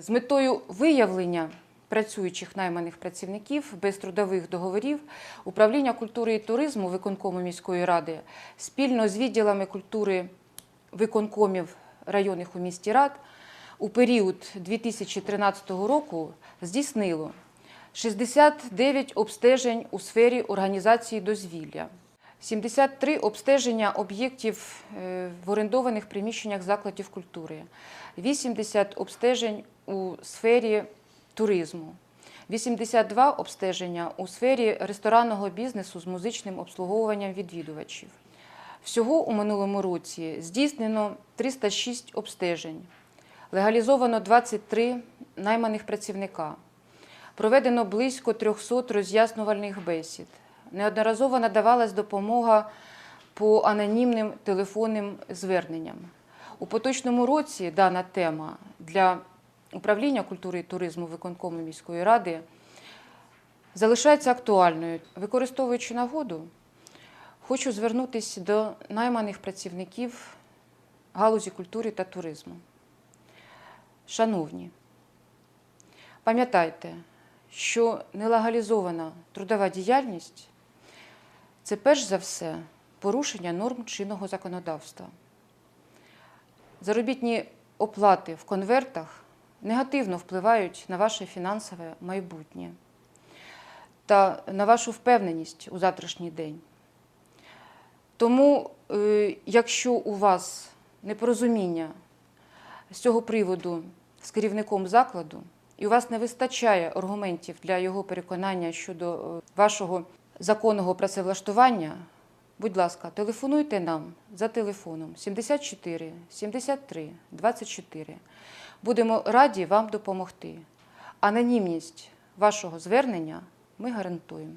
З метою виявлення працюючих найманих працівників без трудових договорів управління культури і туризму виконкому міської ради спільно з відділами культури виконкомів районних у місті рад у період 2013 року здійснило 69 обстежень у сфері організації дозвілля, 73 обстеження об'єктів е, в орендованих приміщеннях закладів культури, 80 обстежень у сфері туризму, 82 обстеження у сфері ресторанного бізнесу з музичним обслуговуванням відвідувачів. Всього у минулому році здійснено 306 обстежень, легалізовано 23 найманих працівника, проведено близько 300 роз'яснювальних бесід. Неодноразово надавалась допомога по анонімним телефонним зверненням. У поточному році дана тема для управління культури і туризму виконкому міської ради залишається актуальною. Використовуючи нагоду, хочу звернутися до найманих працівників галузі культури та туризму. Шановні, пам'ятайте, що нелегалізована трудова діяльність це перш за все порушення норм чинного законодавства. Заробітні оплати в конвертах негативно впливають на ваше фінансове майбутнє та на вашу впевненість у завтрашній день. Тому, е, якщо у вас непорозуміння з цього приводу з керівником закладу, і у вас не вистачає аргументів для його переконання щодо е, вашого законного працевлаштування, будь ласка, телефонуйте нам за телефоном 74 73 24. Будемо раді вам допомогти. Анонімність вашого звернення ми гарантуємо.